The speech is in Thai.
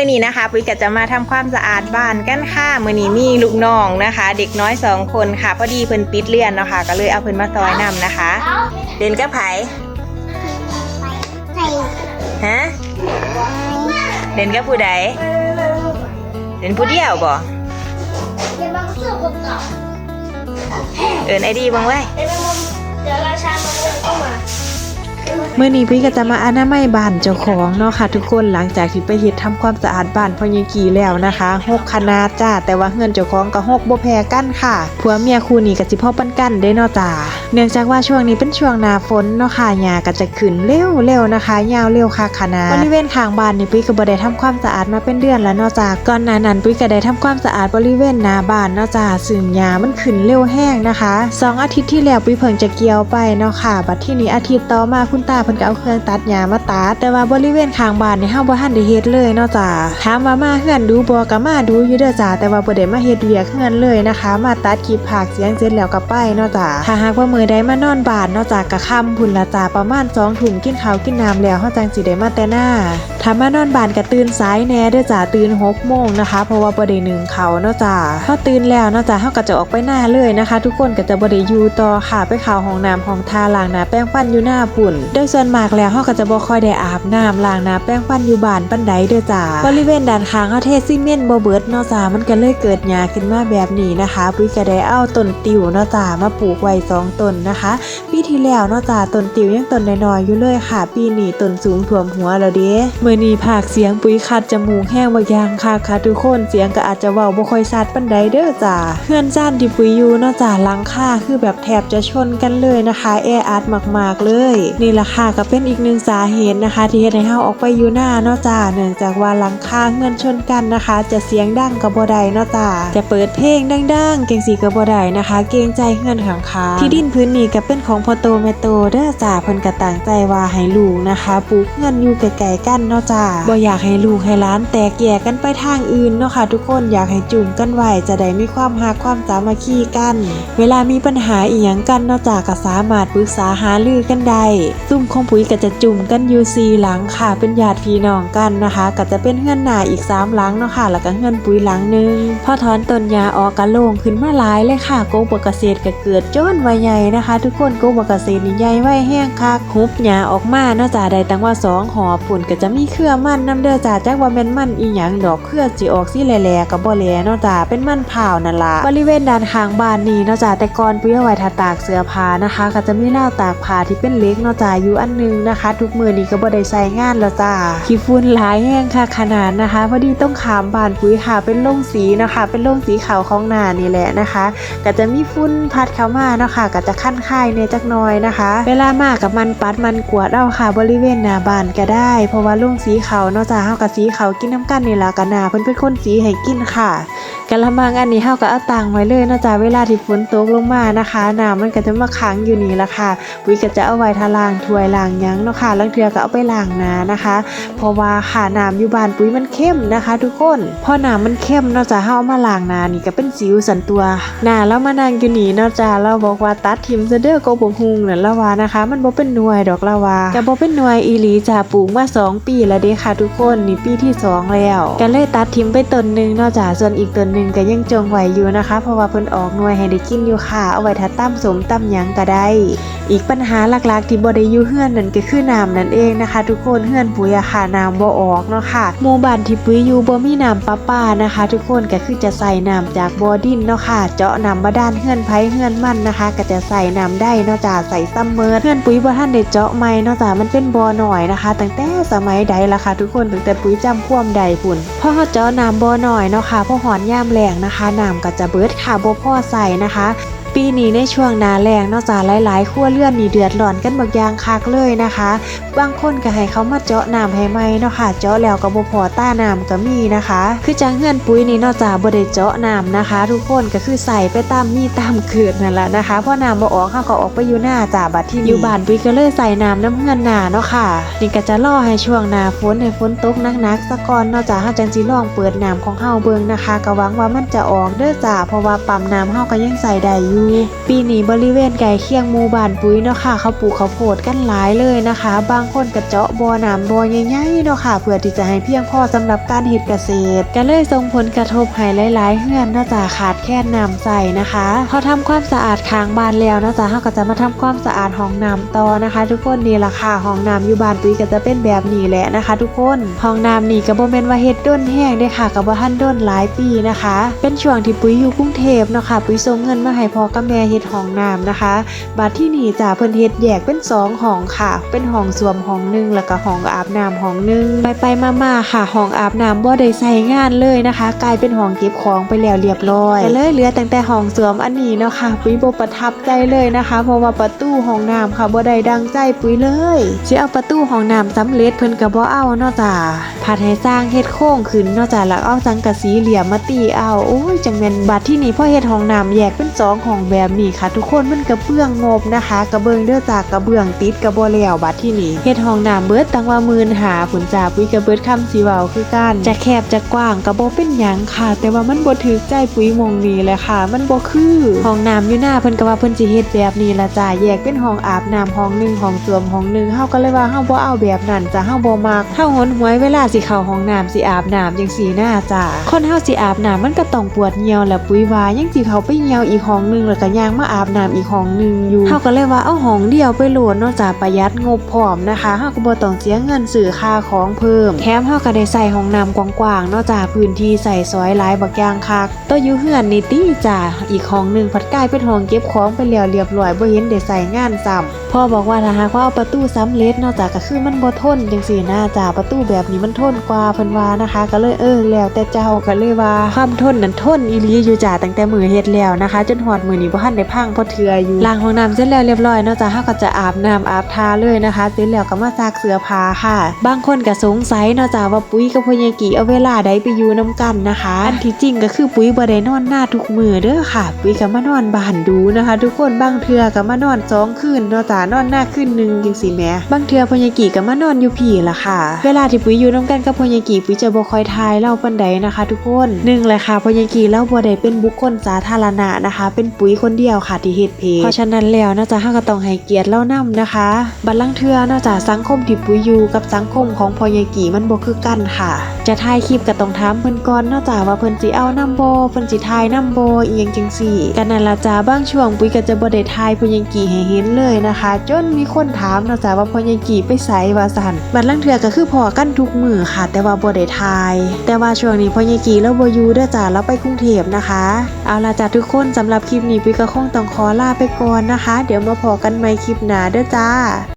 มื้อนี้นะคะปุ้ยก็จะมาทำความสะอาดบ้านกันค่ะมื้อนี้มีลูกน้องนะคะ เด็กน้อยสองคนค่ะพอดีเพิ่นปิดเรียนเนาะค่ะก็เลยเอาเพิ่นมาซอยนำนะคะ เดินกับไผใส่ฮะเดินกับผู้ใดเดินผู้เดียวบ่เบียวบางเสื้อผมต่อเอินไอดีบ้างไว้เดี๋ยวราชามาเข้ามา เมื่อนี้พี่ก็จะมาอนามัยบ้านเจ้าของเนาะค่ะ ทุกคนหลังจากที่ไปเฮ็ดทำความสะอาดบ้านพ่อยิกีแล้วนะคะหกคณะจ้าแต่ว่าเงินเจ้าของก็หกบ่แพ้กันค่ะผัวเมียคู่นี้ก็สิพ่อปันกันได้เนาะจ้าเนื่องจากว่าช่วงนี้เป็นช่วงหน้าฝนเนาะค่ะหญ้าก็จะขึ้นเร็วเร็วๆนะคะยาวเร็วค่ะคณะบริเวณข้างบ้านนี่พี่ก็บ่ได้ทำความสะอาดมาเป็นเดือนแล้วเนาะจ้าก่อนหน้านั้นพี่ก็ได้ทำความสะอาดบริเวณหน้าบ้านเนาะจ้าซึ่งหญ้ามันขึ้นเร็วแห้งนะคะสองอาทิตย์ที่แล้วพี่เพิ่งจะเกี่ยวไปเนาะค่ะ บัดที่นี้อาทิตย์ต่อมาคุณตาเพิ่นก็เอาเครื่องตัดหญ้ามาตัดแต่ว่าบริเวณข้างบ้านนี่เฮาบ่ทันได้เฮ็ดเลยเนาะจ้าถามว่ามาเฮือนดูบ่ก็มาดูอยู่เด้อจ้าแต่ว่าบ่ได้มาเฮ็ดเวียกเฮือนเลยนะคะ มาตัดคลิปภาคเสียงเสร็จแล้วก็ไปเนาะจ้าถ้าหากว่ามื้อใดมานอนบ้านเนาะจ้าก็ค่ำพุ่นละจ้าประมาณ2ทุ่มกินข้าวกินน้ำแล้วเฮาจังสิได้มาแต่หน้าถ้ามานอนบ้านก็ตื่นสายแน่เด้อจ้าตื่น6โมงนะคะ เพราะว่าบ่ได้นึ่งข้าวเนาะจ้าพอตื่นแล้วเนาะจ้าเฮาก็จะออกไปหน้าเลยนะคะ ทุกคนก็จะบ่ได้อยู่ต่อค่ะไปเข้าห้องน้ำห้องทาล้างหน้าแป้งฟันอยู่หน้าปุ่นโดยส่วนมากแล้วเฮาก็จะบ่ค่อยได้อาบน้ำล้างหน้าแป้งฟันอยู่บ้านปานใดเด้อจ้าบริเวณด้านข้างเฮาเทซีเมนต์บ่เบิดเนาะจ้ามันก็เลยเกิดหญ้าขึ้นมาแบบนี้นะคะปุ้ยก็ได้เอาต้นติวเนาะจ้ามาปลูกไว้สองต้นนะคะปีที่แล้วเนาะจ้าต้นติวยังต้นน้อยๆอยู่เลยค่ะ ปีนี้ต้นสูงท่วมหัวแล้วเด้มื้อนี้ภาคเสียงปุ้ยคัดจมูกแห้งบักอย่างค่ะค่ะทุกคนเสียงก็อาจจะเว้าบ่ค่อยชัดปานใดเด้อจ้าเฮือนจ้านที่ปุ้ยอยู่เนาะจ้าหลังคาคือแบบแทบจะชนกันเลยนะคะแออัดมากๆเลยนี่ล่ะค่ะก็เป็นอีกหนึ่งสาเหตุนะคะ ที่เฮ็ดให้เฮาออกไปอยู่หน้าเนาะจ้าเนื่องจากว่าหลังคาเฮือนชนกันนะคะ จะเสียงดังก็บ่ได้เนาะจ้าจะเปิดเพลงดังๆ เก่งสีก็บ่ได้นะคะ เกรงใจเฮือนข้างๆที่ดินพื้นนี้ก็เป็นของพ่อโตแม่โตเด้อจ้าเพิ่นก็ตั้งใจว่าให้ลูกนะคะปลูกเฮือนอยู่ไกลๆกันเนาะจ้าบ่อยากให้ลูกให้หลานแตกแยกกันไปทางอื่นเนาะค่ะ ทุกคนอยากให้จุ่มกันไว้จะได้มีความรักความสามัคคีกัน เวลามีปัญหาอีหยังกันเนาะจ้าก็สามารถปรึกษาหารือกันได้ซุ่มของปุ๋ยก็จะจุ่มกันอยู่สี่หลังค่ะ เป็นญาติพี่น้องกันนะคะ ก็จะเป็นเฮือนหนาอีกสามหลังเนาะค่ะ แล้วก็เฮือนปุ๋ยหลังหนึง พอถอนต้นยาออกกะโล่งขึ้นมาหลายเลยค่ะโกบกเกษตรก็เกิดจนวัยใหญ่นะคะ ทุกคนโกบกเกษตรนี่ใหญ่ไว้แห้งคักฮุบหญ้าออกมาเนาะจ้าได้ตั้งว่าสองหอปุ่นก็จะมีเครือมันน้ำเด้อจ้าจักว่าแม่นมันอีหยังดอกเครือสิออกสิแหล่ๆก็บ่แหล่เนาะจ้าเป็นมันเผานั่นล่ะบริเวณด้านข้างบ้านนี่เนาะจ้าแต่ก่อนปุ้ยเอาไว้ทาตากเสื้อผ้านะคะ ก็จะมีราตากผ้าที่เป็นเล็กเนาะจ้าอยู่อันหนึงนะคะ ทุกมือนี้ก็บ่ได้ใช้งานแล้วจ้าขี้ฝุ่นหลายแห้งค่ะขนาดนะคะพอดีต้องขามบานปุ้ยค่ะเป็นล่งสีนะคะ เป็นล่งสีขาวของหนานี่แหละนะคะ ก็จะมีฝุ่นพัดเข้ามานะคะ ก็จะขั้นค่ายในจักน่อยนะคะ เวลามากับมันปัดมันกวดเอาค่ะบริเวณหน้าบานก็ได้ เพราะว่าลุงสีขาเนาะจ้าเฮากับสีขาวกินน้ำกันนี่ละกันนาเพิ่นเป็นคนสีให้กินค่ะ กะละมังอันนี้เฮาก็เอาตังไว้เลยเนาะจ้าเวลาที่ฝนตกลงมานะคะน้ำมันก็จะมาขังอยู่นี่ละค่ะปุ๋ยก็จะเอาไว้ทาลางถ้วยลางยังเนาะค่ะลังเทือก็เอาไปลางนานะคะ เพราะว่าค่ะน้ำอยู่บ้านปุ๋ยมันเข้มนะคะ ทุกคนพอน้ำมันเข้มเนาะจ้าเฮาเอามาลางนานี่ก็เป็นสิวสันตัวหน้าแล้วมานั่งอยู่นี่เนาะจ้าเราบอกว่าตัดทิมซเด้อโกบ่ฮุงนั่นละวานะคะ มันบ่เป็นหน่วยดอกละว่าก็บ่เป็นหน่วยอีหลีจ้าปลูกมาสองปีแล้วเด้ค่ะ ทุกคนนี่ปีที่สองแล้วก็เลยตัดทิมไปต้นนึงเนาะจ้าส่วนอีกต้นหนึงก็ยังจงไว้อยู่นะคะ เพราะว่าเพิ่นออกหน่วยให้ได้กินอยู่ค่ะ เอาไว้ถ้าตั้มสมตั้มหยังก็ได้ อีกปัญหาหลักๆที่บ่ได้อยู่เฮือนนั่นก็คือน้ำนั่นเองนะคะ ทุกคนเฮือนปุ๋ยอะค่ะน้ำบ่ออกเนาะค่ะหมู่บ้านที่ปุ๋ยอยู่บ่มีน้ำประปานะคะ ทุกคนก็คือจะใส่น้ำจากบ่อดินเนาะค่ะ เจาะน้ำบาดาลเฮือนไผเฮือนมันนะคะ ก็จะใส่น้ำได้เนาะจ้าใส่ซัมเมอร์เฮือนปุ๋ยบ่ทันได้เจาะใหม่เนาะจ้ามันเป็นบ่อหน่อยนะคะ ตั้งแต่สมัยใดล่ะค่ะ ทุกคนตั้งแต่ปุ๋ยจำความใดพุ่นพอเฮาเจาะน้ำบ่อหน่อยเนาะค่ะพอหอนยามแรงนะคะน้ำก็จะเบิดค่ะบ่พอใส่นะคะ ปีนี้ในช่วงนาแรงนอกจากหลายๆครัวเรือนนี่เดือดร้อนกันบักอย่างคักเลยนะคะ บางคนก็ให้เขามาเจาะน้ำให้ไหมเนาะค่ะ เจาะแล้วก็บ่พอต้าน้ำก็มีนะคะ คือจังเฮือนปุ๋ยนี่นอกจากบ่ได้เจาะน้ำนะคะ ทุกคนก็คือใส่ไปตามมีตามเกิดนั่นแหละนะคะเพราะน้ำบ่ออกเขาก็ออกไปอยู่หน้าจ้าบัดที่อยู่บ้านปุ๋ยก็เลยใส่น้ำน้ำเงินหนาเนาะค่ะ นี่ก็จะรอให้ช่วงนาฝนให้ฝนตกหนักๆซะก่อนนาะจ้าเฮาจังสิลองเปิดน้ำของเฮาเบิ่งนะคะก็หวังว่ามันจะออกเด้อจ้าเพราะว่าปั๊มน้ำเฮาก็ยังใส่ได้อยู่อยู่ ปีนี้บริเวณไก่เคียงหมู่บ้านปุ้ยเนาะค่ะเขาปลูกข้าวโพดกันหลายเลยนะคะ บางคนก็เจาะบ่อน้ำบ่อใหญ่ๆเนาะค่ะ เพื่อที่จะให้เพียงพอสำหรับการเฮ็ดเกษตรก็เลยส่งผลกระทบให้หลาย ๆเฮือนเนาจะขาดแคลนน้ำใส่นะคะพอทำความสะอาดค้างบ้านแล้วเนะจ้ะเฮาก็จะมาทำความสะอาดห้องน้ำต่อนะคะ ทุกคนนี่ล่ะค่ะห้องน้ำอยู่บ้านปุ้ยก็จะเป็นแบบนี้แหละนะคะ ทุกคนห้องน้ำนี่ก็บ่แม่นว่าเฮ็ดด้นแห้งเด้ค่ะก็บ่ทันด้นหลายปีนะคะ เป็นช่วงที่ปุ้ยอยู่กรุงเทพเนาะค่ะ ปุ้ยส่งเงินมาให้พ่อกับแม่เฮ็ดห้องน้ำนะคะ บัดที่นี่จ้ะเพิ่นเฮ็ดแยกเป็นสองห้องค่ะ เป็นห้องสวมห้องหนึงแล้วก็ห้องอาบน้ำห้องหนึงไปไปมาๆค่ะห้องอาบน้ำบ่ได้ใช้งานเลยนะคะ กลายเป็นห้องเก็บของไปแล้วเรียบร้อยก็เลยเหลือตั้งแต่ห้องสวมอันนี้เนาะค่ะปุ้ยบ่ประทับใจเลยนะคะ เพราะว่าประตูห้องน้ำค่ะบ่ได้ดังใจปุ้ยเลยสิเอาประตูห้องน้ำสำเร็จเพิ่นก็บ่เอาเนาะจ้ะผัดให้สร้างเฮ็ดโค้งขึ้นเนาะจ้ะแล้วเอาสังกะสีเหลี่ยมมาตีเอาโอ้ยจังแม่นบัดที่นี่พอเฮ็ดห้องน้ำแยกเป็นสองห้องแบบนี้ค่ะ ทุกคนมันก็เปลืองงบนะคะ กระเบิงเด้อจากกระเบื้องติดกระบ่แล้วบัดที่นี่เฮ็ดห้องน้ำเบิดตั้งว่ามืนหาผุนจ่าปุ้ยกระเบิดคำสิเว้าคือกันจะแคบจะกว้างก็บ่เป็นหยังค่ะ แต่ว่ามันบ่ถูกใจปุ้ยมองนี้แหละค่ะ มันบ่คือห้องน้ำอยู่หน้าเพิ่นก็ว่าเพิ่นสิเฮ็ดแบบนี้ละจ้าแยกเป็นห้องอาบน้ำห้องหนึงห้องส้วมห้องหนึงเฮาก็เลยว่าเฮาบ่เอาแบบนั้นจ้ะเฮาบ่มักเฮาหนหวยเวลาสิเข้าห้องน้ำสิอาบน้ำจังซี่หน้าจ้าคนเฮาสิอาบน้ำมันก็ต้องปวดเหี่ยวแหละปุ้ยว่ายังสิเข้าไปเหี่ยวอีกห้องนึงแล้วก็ย่างมาอาบน้ำอีกห้องหนึ่งอยู่เฮาก็เลยว่าเอาห้องเดียวไปโหลดนาะจ้าประหยัดงบพร้อมนะคะเฮาก็บ่ต้องเสียเงินซื้อค่าของเพิ่มแถมเฮาก็ได้ใส่ห้องน้ำกว้างๆนาะจ้าพื้นที่ใส่ซอยหลายบักอย่างคักตัวอยู่เฮือนนี่ติจ้าอีกห้องหนึ่งพัดกลายเป็นห้องเก็บของไปแล้วเรียบร้อยบ่เห็นได้ใส่งานซ้ำพ่อบอกว่าถ้าหากว่าเอาประตูสำเร็จนาะจ้ากก็คือมันบ่ทนจังซี่นะจ้าประตูแบบนี้มันทนกว่าเพิ่นว่านะคะ ก็เลยเออแล้วแต่เจ้าก็เลยว่าความทนนั้นทนอีหลีอยู่จ้าตั้งแต่มือเฮ็ดแล้วนะคะ จนฮอดมือนี้บ่ทันได้พังพราะเทืออยู่ล้างห้องน้ำเสร็จแล้วเรียบร้อยเนาะจ้าเฮาก็จะอาบน้ำอาบทาเลยนะคะเสร็จแล้วก็มาซักเสื้อผ้าค่ะ บางคนก็สงสัยเนาะจ้าว่าปุ้ยกับพ่อใหญ่กี่เอาเวลาใดไปอยู่นํกันนะคะ อันที่จริงก็คือปุ้ยบ่ได้นอนหน้าทุกมือเด้อค่ะ ปุ้ยก็มานอนบ้านดูนะคะ ทุกคนบางเทือก็มานอนสองคืนเนาะจ้านอนหน้าคืนหนึงจังซี่แหมบางเทือพ่อใหญ่กี่ก็มานอนอยู่พี่ล่ะค่ะ เวลาที่ปุ้ยอยู่นํกันกับพ่อใหญ่กี่ปุ้ยจะบ่ค่อยทายเล่าปานใดนะคะ ทุกคนหนึ่งเลยค่ะพ่อใหญ่กี่เล่าบ่ได้เป็นบุคคลสาธารณะนะคะ เป็นปุ้ยคนเดียวค่ะที่เฮ็ดเพจเพราะฉะนั้นแล้วเนาะจ้าเฮาก็ต้องให้เกียรติเล่านํนะคะ บัดลังเทือเนาจ้าสังคมที่ปุยอยู่กับสังคมของพอใหญ่กี่มันบ่คือกันค่ะ จะถ่ายคลิปก็ต้องถามเพิ่นก่อนนาะจ้าว่าเพิ่นสิเอานำบ่เพิ่นสิถ่ายนำบ่อีหยังจังซี่กันนั่นละจ้าบางช่วงปุยก็จะบ่ได้ถ่ายพอใหญ่กี่ให้เห็นเลยนะคะ จนมีคนถามนาะจ้าว่าพอใหญ่กี่ไปไสว่าซั่นบัดลังเทือก็คือพอกันทุกมือค่ะ แต่ว่าบ่ได้ถ่าย แต่ว่าช่วงนี้พอใหญ่กี่แล้วบ่อยู่เด้อจ้าเราไปกรุงเทพนะคะ เอาล่ะจ้าทุกคนสำหรับคลิปนี้ี้ปิ๊กก็คงต้องขอลาไปก่อนนะคะ เดี๋ยวมาพอกันใหม่คลิปหน้าเด้อจ้า